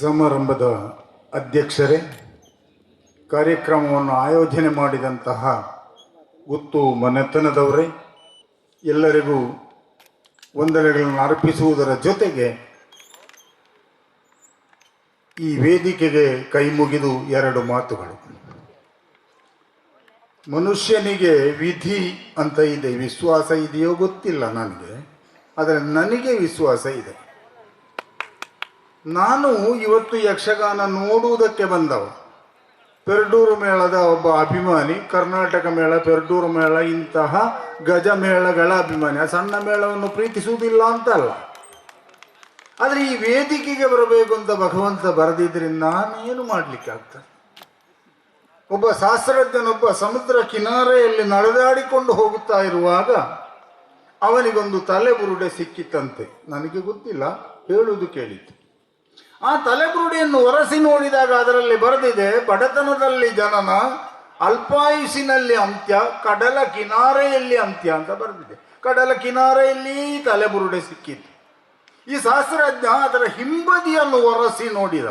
ಸಮಾರಂಭದ ಅಧ್ಯಕ್ಷರೇ, ಕಾರ್ಯಕ್ರಮವನ್ನು ಆಯೋಜನೆ ಮಾಡಿದಂತಹ ಗುತ್ತು ಮನೆತನದವರೇ, ಎಲ್ಲರಿಗೂ ವಂದನೆಗಳನ್ನು ಅರ್ಪಿಸುವುದರ ಜೊತೆಗೆ ಈ ವೇದಿಕೆಗೆ ಕೈ ಮುಗಿದು ಎರಡು ಮಾತುಗಳು. ಮನುಷ್ಯನಿಗೆ ವಿಧಿ ಅಂತ ಇದೆ, ವಿಶ್ವಾಸ ಇದೆಯೋ ಗೊತ್ತಿಲ್ಲ ನನಗೆ, ಆದರೆ ನನಗೆ ವಿಶ್ವಾಸ ಇದೆ. ನಾನು ಇವತ್ತು ಯಕ್ಷಗಾನ ನೋಡುವುದಕ್ಕೆ ಬಂದವ. ಪೆರ್ಡೂರು ಮೇಳದ ಒಬ್ಬ ಅಭಿಮಾನಿ, ಕರ್ನಾಟಕ ಮೇಳ, ಪೆರ್ಡೂರು ಮೇಳ, ಇಂತಹ ಗಜ ಮೇಳಗಳ ಅಭಿಮಾನಿ. ಆ ಸಣ್ಣ ಮೇಳವನ್ನು ಪ್ರೀತಿಸುವುದಿಲ್ಲ ಅಂತಲ್ಲ. ಆದರೆ ಈ ವೇದಿಕೆಗೆ ಬರಬೇಕು ಅಂತ ಭಗವಂತ ಬರೆದಿದ್ರೆ ನಾನೇನು ಮಾಡಲಿಕ್ಕೆ ಆಗ್ತದೆ? ಒಬ್ಬ ಶಾಸ್ತ್ರಜ್ಞನೊಬ್ಬ ಸಮುದ್ರ ಕಿನಾರೆಯಲ್ಲಿ ನಡೆದಾಡಿಕೊಂಡು ಹೋಗುತ್ತಾ ಇರುವಾಗ ಅವನಿಗೊಂದು ತಲೆ ಬುರುಡೆ ಸಿಕ್ಕಿತ್ತಂತೆ. ನನಗೆ ಗೊತ್ತಿಲ್ಲ, ಹೇಳುವುದು ಕೇಳಿತ್ತು ಆ ತಲೆಬುರುಡಿಯನ್ನು ಒರೆಸಿ ನೋಡಿದಾಗ ಅದರಲ್ಲಿ ಬರೆದಿದೆ, ಬಡತನದಲ್ಲಿ ಜನನ, ಅಲ್ಪಾಯುಸಿನಲ್ಲಿ ಅಂತ್ಯ, ಕಡಲ ಕಿನಾರೆಯಲ್ಲಿ ಅಂತ್ಯ ಅಂತ ಬರೆದಿದೆ. ಕಡಲ ಕಿನಾರೆಯಲ್ಲಿ ತಲೆಬುರುಡೆ ಸಿಕ್ಕಿತ್ತು. ಈ ಶಾಸ್ತ್ರಜ್ಞ ಅದರ ಹಿಂಬದಿಯನ್ನು ಒರೆಸಿ ನೋಡಿದ.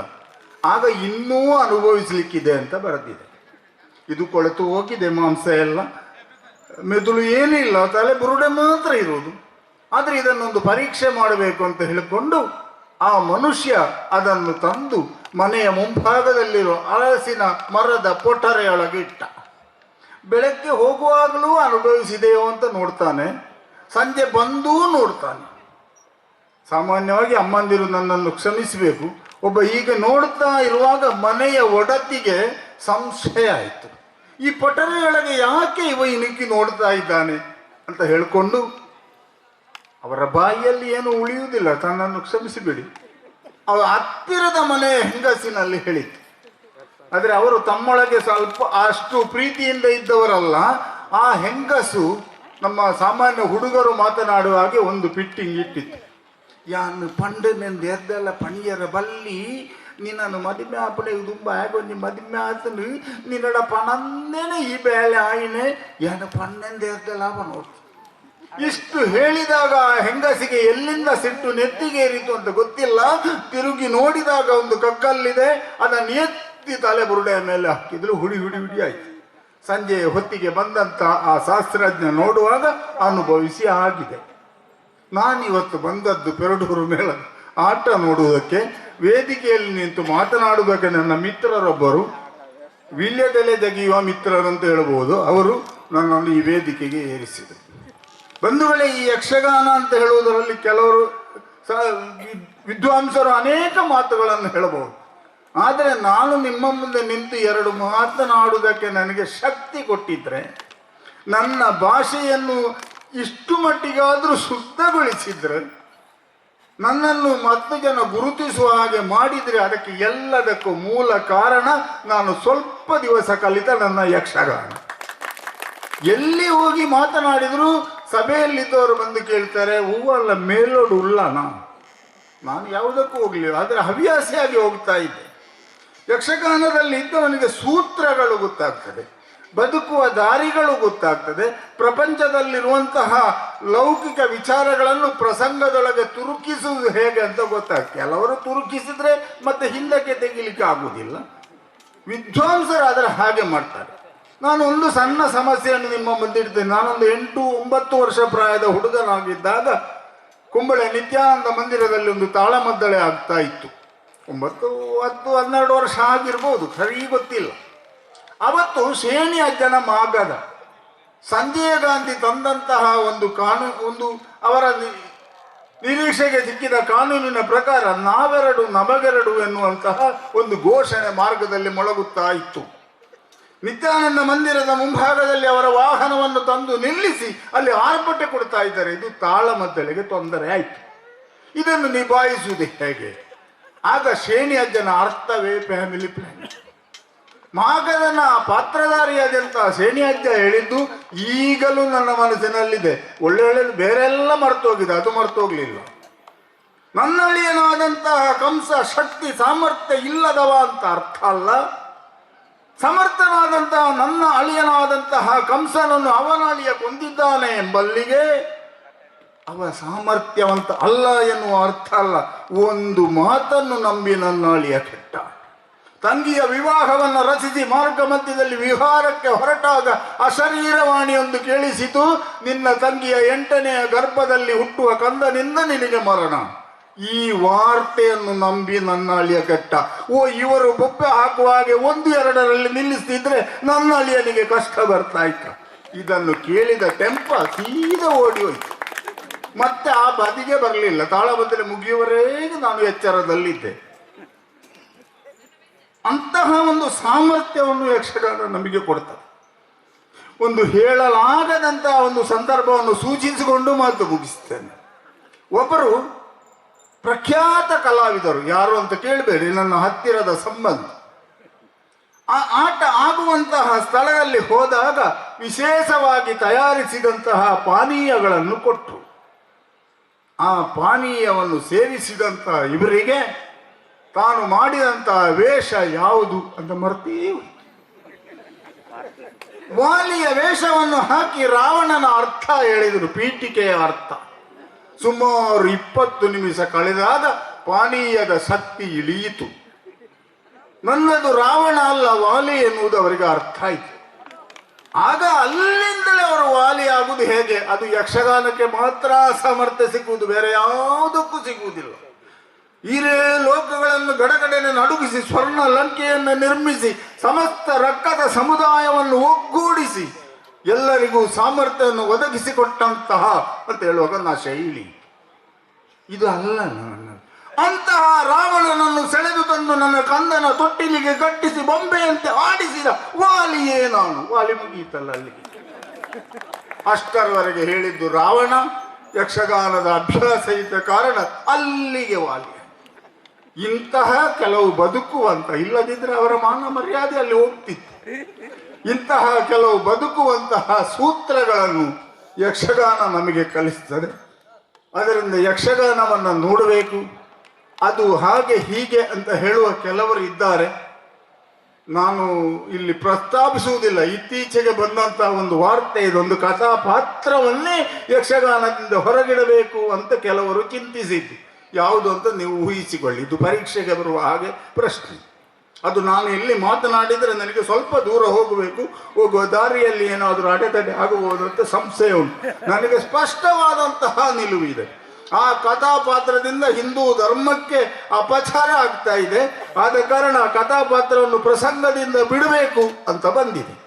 ಆಗ ಇನ್ನೂ ಅನುಭವಿಸಲಿಕ್ಕಿದೆ ಅಂತ ಬರೆದಿದೆ. ಇದು ಕೊಳೆತು ಹೋಗಿದೆ ಮಾಂಸ ಎಲ್ಲ. ಮೆದುಳು ಏನಿಲ್ಲ ತಲೆ ಬುರುಡೆ ಮಾತ್ರ ಇರುವುದು. ಆದರೆ ಇದನ್ನೊಂದು ಪರೀಕ್ಷೆ ಮಾಡಬೇಕು ಅಂತ ಹೇಳಿಕೊಂಡು ಆ ಮನುಷ್ಯ ಅದನ್ನು ತಂದು ಮನೆಯ ಮುಂಭಾಗದಲ್ಲಿರುವ ಹಲಸಿನ ಮರದ ಪೊಟರೆಯೊಳಗೆ ಇಟ್ಟ ಬೆಳಗ್ಗೆ ಹೋಗುವಾಗಲೂ ಅನುಭವಿಸಿದೆಯೋ ಅಂತ ನೋಡ್ತಾನೆ, ಸಂಜೆ ಬಂದೂ ನೋಡ್ತಾನೆ. ಸಾಮಾನ್ಯವಾಗಿ ಅಮ್ಮಂದಿರು ನನ್ನನ್ನು ಕ್ಷಮಿಸಬೇಕು. ಒಬ್ಬ ಈಗ ನೋಡ್ತಾ ಇರುವಾಗ ಮನೆಯ ಒಡತಿಗೆ ಸಂಶಯ ಆಯಿತು. ಈ ಪೊಟರೆಯೊಳಗೆ ಯಾಕೆ ಇವ ಇಣುಕಿ ನೋಡ್ತಾ ಇದ್ದಾನೆ ಅಂತ ಹೇಳಿಕೊಂಡು ಅವರ ಬಾಯಿಯಲ್ಲಿ ಏನು ಉಳಿಯುವುದಿಲ್ಲ, ತನ್ನನ್ನು ಕ್ಷಮಿಸಿಬಿಡಿ. ಅವ ಹತ್ತಿರದ ಮನೆಯ ಹೆಂಗಸಿನಲ್ಲಿ ಹೇಳಿತು ಆದರೆ ಅವರು ತಮ್ಮೊಳಗೆ ಸ್ವಲ್ಪ ಅಷ್ಟು ಪ್ರೀತಿಯಿಂದ ಇದ್ದವರಲ್ಲ. ಆ ಹೆಂಗಸು ನಮ್ಮ ಸಾಮಾನ್ಯ ಹುಡುಗರು ಮಾತನಾಡುವ ಹಾಗೆ ಒಂದು ಫಿಟ್ಟಿಂಗ್ ಇಟ್ಟಿತ್ತು. ಯಾನು ಪಂಡನೆಂದು ಎದ್ದೆಲ್ಲ ಪಣಿಯರ ಬಲ್ಲಿ, ನಿನ್ನನ್ನು ಮದುವೆ ಆಪಡೆ ತುಂಬ ಆಗೊಂದು ಮದುವೆ ಆತನು ನಿನ್ನಡ ಪಣಂದೇನೆ ಈ ಬೇಳೆ ಆಯಿನೆ. ಯಾನು ಪಣ್ಣೆಂದು ಎದ್ದೆಲ್ಲ ನೋಡ್ತು ಇಷ್ಟು ಹೇಳಿದಾಗ ಆ ಹೆಂಗಸಿಗೆ ಎಲ್ಲಿಂದ ಸಿಟ್ಟು ನೆತ್ತಿಗೇರಿತು ಅಂತ ಗೊತ್ತಿಲ್ಲ. ತಿರುಗಿ ನೋಡಿದಾಗ ಒಂದು ಕಕ್ಕಲ್ಲಿದೆ. ಅದನ್ನು ಎತ್ತಿ ತಲೆ ಬುರುಡೆಯ ಮೇಲೆ ಹಾಕಿದ್ರು. ಹುಡಿ ಹುಡಿ ಹುಡಿ ಆಯ್ತು. ಸಂಜೆ ಹೊತ್ತಿಗೆ ಬಂದಂತ ಆ ಶಾಸ್ತ್ರಜ್ಞ ನೋಡುವಾಗ ಅನುಭವಿಸಿ ಆಗಿದೆ. ನಾನಿವತ್ತು ಬಂದದ್ದು ಪೆರಡೂರು ಮೇಳ. ಆಟ ನೋಡುವುದಕ್ಕೆ ವೇದಿಕೆಯಲ್ಲಿ ನಿಂತು ಮಾತನಾಡುವುದಕ್ಕೆ ನನ್ನ ಮಿತ್ರರೊಬ್ಬರು. ವಿಲ್ಯದೆಲೆ ತೆಗೆಯುವ ಮಿತ್ರರಂತ ಹೇಳಬಹುದು ಅವರು ನನ್ನನ್ನು ಈ ವೇದಿಕೆಗೆ ಏರಿಸಿದರು. ಬಂಧುಗಳೇ, ಈ ಯಕ್ಷಗಾನ ಅಂತ ಹೇಳುವುದರಲ್ಲಿ ಕೆಲವರು ವಿದ್ವಾಂಸರು ಅನೇಕ ಮಾತುಗಳನ್ನು ಹೇಳಬಹುದು. ಆದರೆ ನಾನು ನಿಮ್ಮ ಮುಂದೆ ನಿಂತು ಎರಡು ಮಾತನಾಡುವುದಕ್ಕೆ ನನಗೆ ಶಕ್ತಿ ಕೊಟ್ಟಿದ್ರೆ, ನನ್ನ ಭಾಷೆಯನ್ನು ಇಷ್ಟು ಮಟ್ಟಿಗಾದರೂ ಶುದ್ಧಗೊಳಿಸಿದ್ರೆ, ನನ್ನನ್ನು ಮತ್ತು ಜನ ಗುರುತಿಸುವ ಹಾಗೆ ಮಾಡಿದರೆ ಅದಕ್ಕೆ ಎಲ್ಲದಕ್ಕೂ ಮೂಲ ಕಾರಣ ನಾನು ಸ್ವಲ್ಪ ದಿವಸ ಕಲಿತ ನನ್ನ ಯಕ್ಷಗಾನ. ಎಲ್ಲಿ ಹೋಗಿ ಮಾತನಾಡಿದ್ರು ಸಭೆಯಲ್ಲಿದ್ದವರು ಬಂದು ಕೇಳ್ತಾರೆ ಹೂವಲ್ಲ ಮೇಲೋಡು ಉಲ್ಲನ ನಾನು ಯಾವುದಕ್ಕೂ ಹೋಗಲಿಲ್ಲ, ಆದರೆ ಹವ್ಯಾಸಿಯಾಗಿ ಹೋಗ್ತಾ ಇದ್ದೆ. ಯಕ್ಷಗಾನದಲ್ಲಿ ಇದ್ದವನಿಗೆ ಸೂತ್ರಗಳು ಗೊತ್ತಾಗ್ತದೆ, ಬದುಕುವ ದಾರಿಗಳು ಗೊತ್ತಾಗ್ತದೆ, ಪ್ರಪಂಚದಲ್ಲಿರುವಂತಹ ಲೌಕಿಕ ವಿಚಾರಗಳನ್ನು ಪ್ರಸಂಗದೊಳಗೆ ತುರುಕಿಸುವುದು ಹೇಗೆ ಅಂತ ಗೊತ್ತಾಗ್ತದೆ. ಕೆಲವರು ತುರುಕಿಸಿದ್ರೆ ಮತ್ತೆ ಹಿಂದಕ್ಕೆ ತೆಗಿಲಿಕ್ಕೆ ಆಗುವುದಿಲ್ಲ. ವಿದ್ವಾಂಸರಾದರೆ ಹಾಗೆ ಮಾಡ್ತಾರೆ. ನಾನು ಒಂದು ಸಣ್ಣ ಸಮಸ್ಯೆಯನ್ನು ನಿಮ್ಮ ಮುಂದಿಡ್ತೇನೆ ನಾನೊಂದು ಎಂಟು, ಒಂಬತ್ತು ವರ್ಷ ಪ್ರಾಯದ ಹುಡುಗನಾಗಿದ್ದಾಗ ಕುಂಬಳೆ ನಿತ್ಯಾನಂದ ಮಂದಿರದಲ್ಲಿ ಒಂದು ತಾಳಮದ್ದಳೆ ಆಗ್ತಾ ಇತ್ತು. ಒಂಬತ್ತು, ಹತ್ತು, ಹನ್ನೆರಡು ವರ್ಷ ಆಗಿರ್ಬೋದು, ಸರಿ ಗೊತ್ತಿಲ್ಲ. ಅವತ್ತು ಶೇಣಿ ಅಜ್ಜನ ಮಾಗದ ಸಂಜೆಯ ಗಾಂಧಿ ತಂದಂತಹ ಒಂದು ಕಾನೂನು ಒಂದು ಅವರ ನಿರೀಕ್ಷೆಗೆ ಸಿಕ್ಕಿದ ಕಾನೂನಿನ ಪ್ರಕಾರ ನಾವೆರಡು ನಮಗೆರಡು ಎನ್ನುವಂತಹ ಒಂದು ಘೋಷಣೆ ಮಾರ್ಗದಲ್ಲಿ ಮೊಳಗುತ್ತಾ ಇತ್ತು. ನಿತ್ಯಾನಂದ ಮಂದಿರದ ಮುಂಭಾಗದಲ್ಲಿ ಅವರ ವಾಹನವನ್ನು ತಂದು ನಿಲ್ಲಿಸಿ ಅಲ್ಲಿ ಆರ್ಭಟೆ ಕೊಡ್ತಾ ಇದ್ದಾರೆ. ಇದು ತಾಳಮದ್ದಳೆಗೆ ತೊಂದರೆ ಆಯಿತು. ಇದನ್ನು ನಿಭಾಯಿಸುವುದು ಹೇಗೆ? ಆಗ ಶ್ರೇಣಿ ಅಜ್ಜನ ಅರ್ಥವೇ ಫ್ಯಾಮಿಲಿ ಪ್ಲಾನ್. ಮಾಗದನ ಪಾತ್ರಧಾರಿಯಾದಂತಹ ಶ್ರೇಣಿ ಅಜ್ಜ ಹೇಳಿದ್ದು, ಈಗಲೂ ನನ್ನ ಮನಸ್ಸಿನಲ್ಲಿದೆ. ಒಳ್ಳೆ ಒಳ್ಳೆದು ಬೇರೆಲ್ಲ ಮರ್ತೋಗಿದೆ, ಅದು ಮರ್ತೋಗ್ಲಿಲ್ಲ. ನನ್ನಳಿಯನಾದಂತಹ ಕಂಸ ಶಕ್ತಿ ಸಾಮರ್ಥ್ಯ ಇಲ್ಲದವ ಅಂತ ಅರ್ಥ ಅಲ್ಲ. ಸಮರ್ಥನಾದಂತಹ ನನ್ನ ಅಳಿಯನಾದಂತಹ ಕಂಸನನ್ನು ಅವನ ಅಳಿಯ ಕೊಂದಿದ್ದಾನೆ ಎಂಬಲ್ಲಿಗೆ ಅವ ಸಾಮರ್ಥ್ಯವಂತ ಅಲ್ಲ ಎನ್ನುವ ಅರ್ಥ ಅಲ್ಲ. ಒಂದು ಮಾತನ್ನು ನಂಬಿ ನನ್ನ ಅಳಿಯ ಕೆಟ್ಟ. ತಂಗಿಯ ವಿವಾಹವನ್ನು ರಚಿಸಿ ಮಾರ್ಗ ಮಧ್ಯದಲ್ಲಿ ವಿಹಾರಕ್ಕೆ ಹೊರಟಾಗ ಅಶರೀರವಾಣಿಯೊಂದು ಕೇಳಿಸಿತು. ನಿನ್ನ ತಂಗಿಯ ಎಂಟನೆಯ ಗರ್ಭದಲ್ಲಿ ಹುಟ್ಟುವ ಕಂದನಿಂದ ನಿನಗೆ ಮರಣ. ಈ ವಾರ್ತೆಯನ್ನು ನಂಬಿ ನನ್ನ ಅಳಿಯ ಕೆಟ್ಟ. ಓ, ಇವರು ಬೊಬ್ಬೆ ಹಾಕುವ ಹಾಗೆ ಒಂದು ಎರಡರಲ್ಲಿ ನಿಲ್ಲಿಸ್ತಿದ್ರೆ ನನ್ನ ಅಳಿಯನಿಗೆ ಕಷ್ಟ ಬರ್ತಾ ಇತ್ತು. ಇದನ್ನು ಕೇಳಿದ ಟೆಂಪ ಸೀದಾ ಓಡಿ ಹೋಯ್ತು. ಮತ್ತೆ ಆ ಬದಿಗೆ ಬರಲಿಲ್ಲ. ತಾಳಬದ್ದರೆ ಮುಗಿಯುವವರೆಗೆ ನಾನು ಎಚ್ಚರದಲ್ಲಿದ್ದೆ. ಅಂತಹ ಒಂದು ಸಾಮರ್ಥ್ಯವನ್ನು ಯಕ್ಷಗಾನ ನಮಗೆ ಕೊಡ್ತದೆ. ಒಂದು ಹೇಳಲಾಗದಂತಹ ಒಂದು ಸಂದರ್ಭವನ್ನು ಸೂಚಿಸಿಕೊಂಡು ಮಾತು ಮುಗಿಸ್ತೇನೆ. ಒಬ್ಬರು ಪ್ರಖ್ಯಾತ ಕಲಾವಿದರು ಯಾರು ಅಂತ ಕೇಳಬೇಡಿ, ನನ್ನ ಹತ್ತಿರದ ಸಂಬಂಧ. ಆ ಆಟ ಆಗುವಂತಹ ಸ್ಥಳದಲ್ಲಿ ಹೋದಾಗ ವಿಶೇಷವಾಗಿ ತಯಾರಿಸಿದಂತಹ ಪಾನೀಯಗಳನ್ನು ಕೊಟ್ಟರು ಆ ಪಾನೀಯವನ್ನು ಸೇವಿಸಿದಂತಹ ಇವರಿಗೆ ತಾನು ಮಾಡಿದಂತಹ ವೇಷ ಯಾವುದು ಅಂತ ಮರ್ತೀವಿ ವಾಲಿಯ ವೇಷವನ್ನು ಹಾಕಿ ರಾವಣನ ಅರ್ಥ ಹೇಳಿದರು, ಪೀಠಿಕೆಯ ಅರ್ಥ. ಸುಮಾರು ಇಪ್ಪತ್ತು ನಿಮಿಷ ಕಳೆದಾದ ಪಾನೀಯದ ಶಕ್ತಿ ಇಳಿಯಿತು. ನನ್ನದು ರಾವಣ ಅಲ್ಲ, ವಾಲಿ ಎನ್ನುವುದು ಅವರಿಗೆ ಅರ್ಥ ಆಯಿತು. ಆಗ ಅಲ್ಲಿಂದಲೇ ಅವರು ವಾಲಿ ಆಗುವುದು ಹೇಗೆ? ಅದು ಯಕ್ಷಗಾನಕ್ಕೆ ಮಾತ್ರ ಸಾಮರ್ಥ್ಯ ಸಿಗುವುದು, ಬೇರೆ ಯಾವುದಕ್ಕೂ ಸಿಗುವುದಿಲ್ಲ. ಹಿರೇ ಲೋಕಗಳನ್ನು ಗಡಗಡನೆ ನಡುಗಿಸಿ ಸ್ವರ್ಣ ಲಂಕೆಯನ್ನು ನಿರ್ಮಿಸಿ, ಸಮಸ್ತ ರಕ್ಕದ ಸಮುದಾಯವನ್ನು ಒಗ್ಗೂಡಿಸಿ ಎಲ್ಲರಿಗೂ ಸಾಮರ್ಥ್ಯವನ್ನು ಒದಗಿಸಿಕೊಟ್ಟಂತಹ ಅಂತ ಹೇಳುವಾಗ ನಾ ಶೈಲಿ. ಇದು ಅಲ್ಲ ಅಂತಹ ರಾವಣನನ್ನು ಸೆಳೆದು ತಂದು ನನ್ನ ಕಂದನ ತೊಟ್ಟಿಲಿಗೆ ಕಟ್ಟಿಸಿ ಬೊಂಬೆಯಂತೆ ಆಡಿಸಿದ ವಾಲಿಯೇ ನಾನು. ವಾಲಿ ಮುಗಿಯಿತಲ್ಲ ಅಲ್ಲಿ. ಅಷ್ಟರವರೆಗೆ ಹೇಳಿದ್ದು ರಾವಣ, ಯಕ್ಷಗಾನದ ಅಭ್ಯಾಸ ಇದ್ದ ಕಾರಣ ಅಲ್ಲಿಗೆ ವಾಲಿ. ಇಂತಹ ಕೆಲವು ಬದುಕುವಂತ ಇಲ್ಲದಿದ್ರೆ ಅವರ ಮಾನ ಮರ್ಯಾದೆ ಅಲ್ಲಿ ಹೋಗ್ತಿತ್ತು. ಇಂತಹ ಕೆಲವು ಬದುಕುವಂತಹ ಸೂತ್ರಗಳನ್ನು ಯಕ್ಷಗಾನ ನಮಗೆ ಕಲಿಸ್ತದೆ. ಅದರಿಂದ ಯಕ್ಷಗಾನವನ್ನು ನೋಡಬೇಕು. ಅದು ಹಾಗೆ ಹೀಗೆ ಅಂತ ಹೇಳುವ ಕೆಲವರು ಇದ್ದಾರೆ. ನಾನು ಇಲ್ಲಿ ಪ್ರಸ್ತಾಪಿಸುವುದಿಲ್ಲ. ಇತ್ತೀಚೆಗೆ ಬಂದಂತಹ ಒಂದು ವಾರ್ತೆ, ಇದೊಂದು ಕಥಾಪಾತ್ರವನ್ನೇ ಯಕ್ಷಗಾನದಿಂದ ಹೊರಗಿಡಬೇಕು ಅಂತ ಕೆಲವರು ಚಿಂತಿಸಿದ್ದು. ಯಾವುದು ಅಂತ ನೀವು ಊಹಿಸಿಕೊಳ್ಳಿ. ಇದು ಪರೀಕ್ಷೆಗೆ ಬರುವ ಹಾಗೆ ಪ್ರಶ್ನೆ. ಅದು ನಾನು ಇಲ್ಲಿ ಮಾತನಾಡಿದರೆ ನನಗೆ ಸ್ವಲ್ಪ ದೂರ ಹೋಗಬೇಕು. ಹೋಗುವ ದಾರಿಯಲ್ಲಿ ಏನಾದರೂ ಅಡೆತಡೆ ಆಗಬಹುದು ಅಂತ ಸಂಶಯ ಉಂಟು. ನನಗೆ ಸ್ಪಷ್ಟವಾದಂತಹ ನಿಲುವಿದೆ ಆ ಕಥಾಪಾತ್ರದಿಂದ ಹಿಂದೂ ಧರ್ಮಕ್ಕೆ ಅಪಚಾರ ಆಗ್ತಾ ಇದೆ. ಆದ ಕಾರಣ ಕಥಾಪಾತ್ರವನ್ನು ಪ್ರಸಂಗದಿಂದ ಬಿಡಬೇಕು ಅಂತ ಬಂದಿದೆ.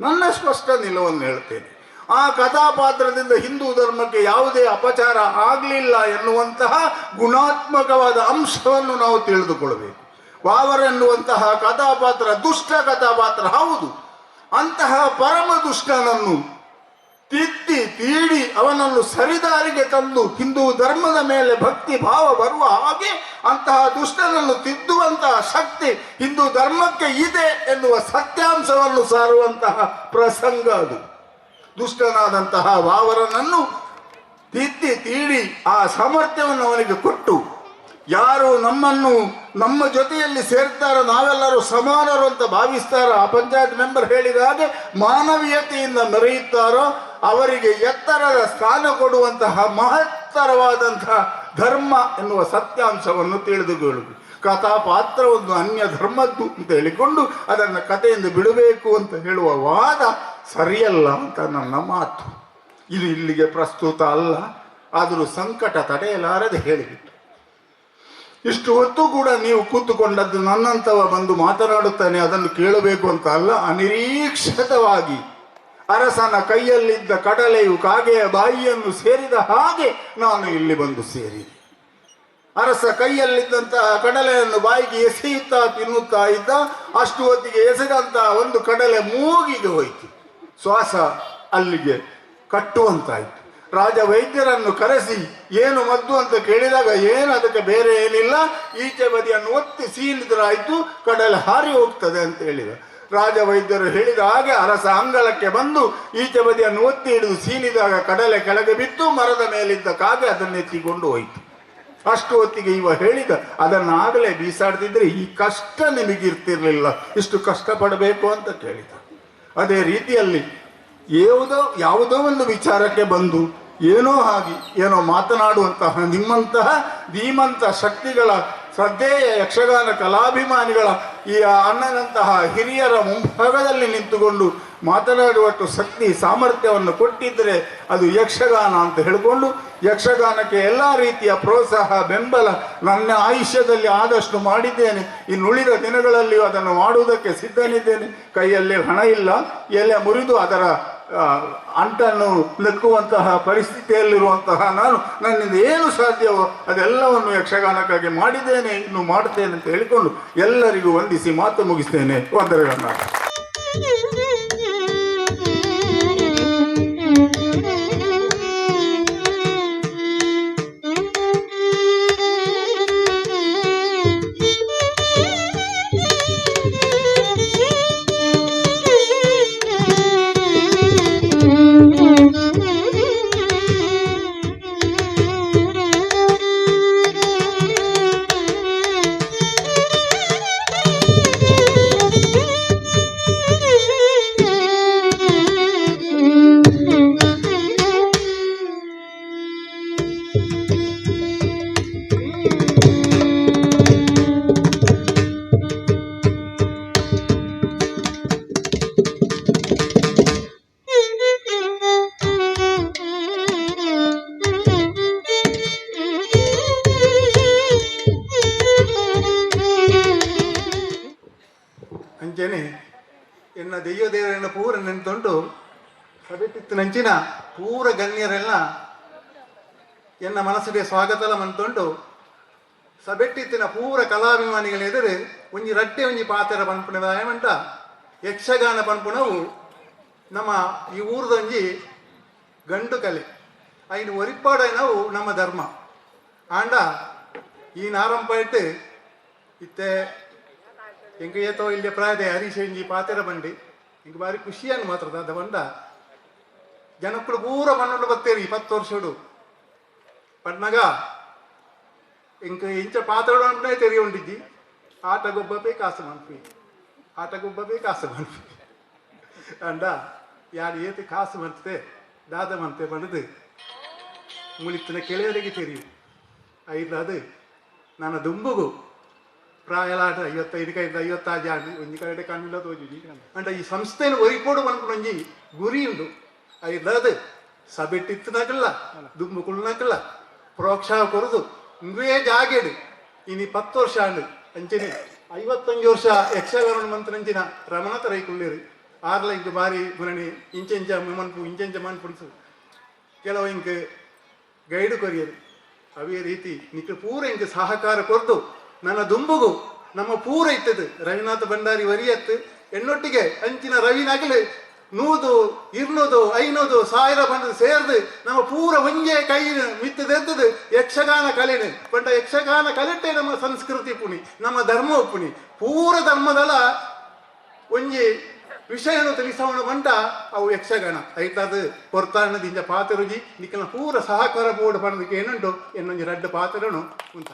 ನನ್ನ ಸ್ಪಷ್ಟ ನಿಲುವನ್ನು ಹೇಳ್ತೇನೆ. ಆ ಕಥಾಪಾತ್ರದಿಂದ ಹಿಂದೂ ಧರ್ಮಕ್ಕೆ ಯಾವುದೇ ಅಪಚಾರ ಆಗಲಿಲ್ಲ ಎನ್ನುವಂತಹ ಗುಣಾತ್ಮಕವಾದ ಅಂಶವನ್ನು ನಾವು ತಿಳಿದುಕೊಳ್ಬೇಕು ವಾವರ್ ಎನ್ನುವಂತಹ ಕಥಾಪಾತ್ರ, ದುಷ್ಟ ಕಥಾಪಾತ್ರ, ಹೌದು. ಅಂತಹ ಪರಮ ದುಷ್ಟನನ್ನು ತಿದ್ದಿ ತೀಡಿ, ಅವನನ್ನು ಸರಿದಾರಿಗೆ ತಂದು ಹಿಂದೂ ಧರ್ಮದ ಮೇಲೆ ಭಕ್ತಿ, ಭಾವ ಬರುವ ಹಾಗೆ ಅಂತಹ ದುಷ್ಟನನ್ನು ತಿದ್ದುವಂತಹ ಶಕ್ತಿ ಹಿಂದೂ ಧರ್ಮಕ್ಕೆ ಇದೆ ಎನ್ನುವ ಸತ್ಯಾಂಶವನ್ನು ಸಾರುವಂತಹ ಪ್ರಸಂಗ ಅದು. ದುಷ್ಟನಾದಂತಹ ವಾವರನನ್ನು ತಿದ್ದಿ ತೀಡಿ ಆ ಸಾಮರ್ಥ್ಯವನ್ನು ಅವನಿಗೆ ಕೊಟ್ಟು ಯಾರು ನಮ್ಮನ್ನು ನಮ್ಮ ಜೊತೆಯಲ್ಲಿ ಸೇರ್ತಾರೋ, ನಾವೆಲ್ಲರೂ ಸಮಾನರು ಅಂತ ಭಾವಿಸ್ತಾರೋ, ಆ ಪಂಚಾಯತ್ ಮೆಂಬರ್ ಹೇಳಿದ ಹಾಗೆ ಮಾನವೀಯತೆಯಿಂದ ಮೆರೆಯುತ್ತಾರೋ, ಅವರಿಗೆ ಎತ್ತರದ ಸ್ಥಾನ ಕೊಡುವಂತಹ ಮಹತ್ತರವಾದಂತಹ ಧರ್ಮ ಎನ್ನುವ ಸತ್ಯಾಂಶವನ್ನು ತಿಳಿದುಕೊಳ್ಳುವುದು. ಕಥಾಪಾತ್ರ ಒಂದು ಅನ್ಯ ಧರ್ಮದ್ದು ಅಂತ ಹೇಳಿಕೊಂಡು ಅದನ್ನು ಕಥೆಯಿಂದ ಬಿಡಬೇಕು ಅಂತ ಹೇಳುವ ವಾದ ಸರಿಯಲ್ಲ ಅಂತ ನನ್ನ ಮಾತು. ಇದು ಇಲ್ಲಿಗೆ ಪ್ರಸ್ತುತ ಅಲ್ಲ. ಆದರೂ ಸಂಕಟ ತಡೆಯಲಾರದೆ ಹೇಳಿಬಿಟ್ಟು. ಇಷ್ಟು ಹೊತ್ತು ಕೂಡ ನೀವು ಕೂತುಕೊಂಡದ್ದು ನನ್ನಂತವ ಬಂದು ಮಾತನಾಡುತ್ತಾನೆ, ಅದನ್ನು ಕೇಳಬೇಕು ಅಂತ ಅಲ್ಲ, ಅನಿರೀಕ್ಷಿತವಾಗಿ ಅರಸನ ಕೈಯಲ್ಲಿದ್ದ ಕಡಲೆಯು ಕಾಗೆಯ ಬಾಯಿಯನ್ನು ಸೇರಿದ ಹಾಗೆ ನಾನು ಇಲ್ಲಿ ಬಂದು ಸೇರಿ. ಅರಸ ಕೈಯಲ್ಲಿದ್ದಂತಹ ಕಡಲೆಯನ್ನು ಬಾಯಿಗೆ ಎಸೆಯುತ್ತಾ ತಿನ್ನುತ್ತಾ ಇದ್ದ, ಅಷ್ಟು ಹೊತ್ತಿಗೆ ಎಸೆದಂತಹ ಒಂದು ಕಡಲೆ ಮೂಗಿಗೆ ಹೋಯಿತು. ಶ್ವಾಸ ಅಲ್ಲಿಗೆ ಕಟ್ಟುವಂತಾಯಿತು. ರಾಜ ವೈದ್ಯರನ್ನು ಕರೆಸಿ ಏನು ಮದ್ದು ಅಂತ ಕೇಳಿದಾಗ ಏನು ಅದಕ್ಕೆ ಬೇರೆ ಏನಿಲ್ಲ, ಈಚೆ ಬದಿಯನ್ನು ಒತ್ತಿ ಸೀನಿದ್ರಾಯ್ತು ಕಡಲೆ ಹಾರಿ ಹೋಗ್ತದೆ ಅಂತ ಹೇಳಿದ ರಾಜ ವೈದ್ಯರು ಹೇಳಿದ ಹಾಗೆ ಅರಸ ಅಂಗಳಕ್ಕೆ ಬಂದು ಈಚೆ ಬದಿಯನ್ನು ಒತ್ತಿ ಹಿಡಿದು ಸೀನಿದಾಗ ಕಡಲೆ ಕೆಳಗೆ ಬಿತ್ತು ಮರದ ಮೇಲಿದ್ದ ಕಾಗೆ ಅದನ್ನು ಎತ್ತಿಕೊಂಡು ಹೋಯಿತು. ಅಷ್ಟು ಹೊತ್ತಿಗೆ ಇವ ಹೇಳಿದ ಅದನ್ನಾಗಲೇ ಬೀಸಾಡ್ತಿದ್ರೆ ಈ ಕಷ್ಟ ನಿಮಗಿರ್ತಿರ್ಲಿಲ್ಲ, ಇಷ್ಟು ಕಷ್ಟಪಡಬೇಕು ಅಂತ ಕೇಳಿದ. ಅದೇ ರೀತಿಯಲ್ಲಿ ಯಾವುದೋ ಯಾವುದೋ ಒಂದು ವಿಚಾರಕ್ಕೆ ಬಂದು ಏನೋ ಹಾಗೆ, ಏನೋ ಮಾತನಾಡುವಂತಹ ನಿಮ್ಮಂತಹ ಧೀಮಂತ ಶಕ್ತಿಗಳ ಶ್ರದ್ಧೆಯ ಯಕ್ಷಗಾನ ಕಲಾಭಿಮಾನಿಗಳ ಈ ಅಣ್ಣನಂತಹ ಹಿರಿಯರ ಮುಂಭಾಗದಲ್ಲಿ ನಿಂತುಕೊಂಡು ಮಾತನಾಡುವಷ್ಟು ಶಕ್ತಿ, ಸಾಮರ್ಥ್ಯವನ್ನು ಕೊಟ್ಟಿದ್ದರೆ ಅದು ಯಕ್ಷಗಾನ ಅಂತ ಹೇಳಿಕೊಂಡು ಯಕ್ಷಗಾನಕ್ಕೆ ಎಲ್ಲ ರೀತಿಯ ಪ್ರೋತ್ಸಾಹ, ಬೆಂಬಲ ನನ್ನ ಆಯುಷ್ಯದಲ್ಲಿ ಆದಷ್ಟು ಮಾಡಿದ್ದೇನೆ. ಇನ್ನುಳಿದ ದಿನಗಳಲ್ಲಿಯೂ ಅದನ್ನು ಮಾಡುವುದಕ್ಕೆ ಸಿದ್ಧನಿದ್ದೇನೆ. ಕೈಯಲ್ಲಿ ಹಣ ಇಲ್ಲ, ಎಲೆ ಮುರಿದು ಅದರ ಅಂಟನ್ನು ನೆಕ್ಕುವಂತಹ ಪರಿಸ್ಥಿತಿಯಲ್ಲಿರುವಂತಹ ನಾನು ನನ್ನಿಂದ ಏನು ಸಾಧ್ಯವೋ ಅದೆಲ್ಲವನ್ನು ಯಕ್ಷಗಾನಕ್ಕಾಗಿ ಮಾಡಿದ್ದೇನೆ, ಇನ್ನು ಮಾಡುತ್ತೇನೆ ಅಂತ ಹೇಳಿಕೊಂಡು ಎಲ್ಲರಿಗೂ ವಂದಿಸಿ ಮಾತು ಮುಗಿಸ್ತೇನೆ. ವಂದನೆಗಳನ್ನ. ಎನ್ನ ದೆಯ್ಯ ದೇವರನ್ನ ಪೂರ ನೆನ್ತುಂಟು ಸಭೆಟಿತ್ತಿನಂಚಿನ ಪೂರ ಗಣ್ಯರೆಲ್ಲ ಎನ್ನ ಮನಸ್ಸಿಗೆ ಸ್ವಾಗತಲ ಮಂತುಂಟು ಸಭೆಟ್ಟಿತ್ತಿನ ಪೂರ ಕಲಾಭಿಮಾನಿಗಳ ಎದುರು ಒಂಜಿ ರಟ್ಟೆ ಒಂಜಿ ಪಾತ್ರ ಪನ್ಪುಣದ ಏಮಂಟ ಯಕ್ಷಗಾನ ಪನ್ಪುಣವು ನಮ್ಮ ಈ ಊರದೊಂಜಿ ಗಂಡು ಕಲೆ. ಐನು ಒರಿಪಾಡೈನವು ನಮ್ಮ ಧರ್ಮ. ಆಂಡ ಈ ನಾರಂಪಟ್ಟು ಇತ್ತೆ ಎಂಕ ಏತೋ ಇಲ್ಲಿ ಪ್ರಾಯದ ಹರೀಶ್ ಇಂಜಿ ಪಾತೆರ ಬಂಡಿ. ಹಿಂಗೆ ಬಾರಿ ಖುಷಿಯನ್ನು ಮಾತ್ರ ಅದ ಬಂಡ ಜನಕ್ಕಳು ಪೂರ ಮಣ್ಣು ಬರ್ತೇರಿ ಇಪ್ಪತ್ತು ವರ್ಷಡು ಪಡ್ನಗ ಇಂಕ ಇಂಚ ಪಾತ್ರಡೇ ತೆರಿ ಉಂಡಿದ್ದಿ. ಆಟ ಗೊಬ್ಬಪೇ ಕಾಸು ಮನ್ಪಿ ಆಟ ಗೊಬ್ಬಪೇ ಕಾಸು ಮನ್ಪಿ ಅಂಡ ಯಾರು ಏತಿ ಕಾಸು ಮಂತೆ ದಾದ ಮಂತೆ ಬಂದದು ಮುಳಿತನ ಕೆಳೆಯರಿಗೆ ತೆರಿ ಐದು ಅದು ನನ್ನ ದುಂಬುಗು. ಪ್ರಾಯಲಾಟ ಐವತ್ತೈದಕ್ಕೈದು ಐವತ್ತಾರು ಆಡು ಒಂಜಿ ಕಡೆ ಕಣ್ಣಿಲ್ಲ ತೋಜಿ ಅಂಡ ಈ ಸಂಸ್ಥೆನ ಒರಿಪೋಡು ಒಂಜಿ ಗುರಿ ಉಂಡು ಐದದು ಸಭೆಟ್ಟಿತ್ತಿನಾಕಲ್ಲ ದುಮ್ಮು ಕುಳ್ನಾಕಲ್ಲ ಪ್ರೋತ್ಸಾಹ ಕೊರದು ಇಂಗೇ ಜಾಗೇಡು ಇನಿ ಪತ್ತು ವರ್ಷ ಆಂಡು ಅಂಚನೆ ಐವತ್ತಂಜು ವರ್ಷ ಯಕ್ಷಗಾನ ಮಂತ್ರಂಚಿನ ರಮಣ ತರೈ ಕುಳ್ಳಿರು ಆರ್ಲ ಇಂಕ ಬಾರಿ ಮುರಣಿ ಇಂಚೆಂಚ ಮನ್ಪು ಇಂಚೆಂಚ ಮನ್ಪುಡಿಸು ಕೆಲವು ಇಂಕ ಗೈಡು ಕೊರಿಯರು ಅವೇ ರೀತಿ ನಿಕ್ಕ ಪೂರ ಇಂಕ ಸಹಕಾರ ಕೊರ್ದು ನನ್ನ ದುಂಬುಗು, ನಮ್ಮ ಪೂರ ಇತ್ತದು ರವಿನಾಥ ಭಂಡಾರಿ ವರಿಯತ್ತು. ಎನ್ನೊಟ್ಟಿಗೆ ಅಂಚಿನ ರವಿನಾಗಲು ನೂದು, ಇರ್ನೂದು, ಐನೂದು, ಸಾವಿರ ಬಂದು ಸೇರ್ದು, ನಮ್ಮ ಪೂರ ಒಂಜೆ ಕೈ ಮಿತ್ತದೆದ್ದದು ಯಕ್ಷಗಾನ ಕಲೆನೆ. ಪಂಡ ಯಕ್ಷಗಾನ ಕಲೆಟ್ಟೆ ನಮ್ಮ ಸಂಸ್ಕೃತಿ ಪುಣಿ, ನಮ್ಮ ಧರ್ಮ ಪುಣಿ. ಪೂರ ಧರ್ಮದಲ ಒಂಜಿ ವಿಷಯನು ತಿಳಿಸೋಣ ಬಂಟ ಅವು ಯಕ್ಷಗಾನ. ಐತಾದ ಪೊರ್ತಾನದಿಂದ ಪಾತ್ರರುಜಿ ನಿಕ್ಕನ ಪೂರ ಸಹಕಾರ ಬೋರ್ಡ್ ಬಂದಕ್ಕೆ ಏನುಂಟು? ಇನ್ನೊಂದು ರಡ್ಡ ಪಾತ್ರನು ಉಂಟ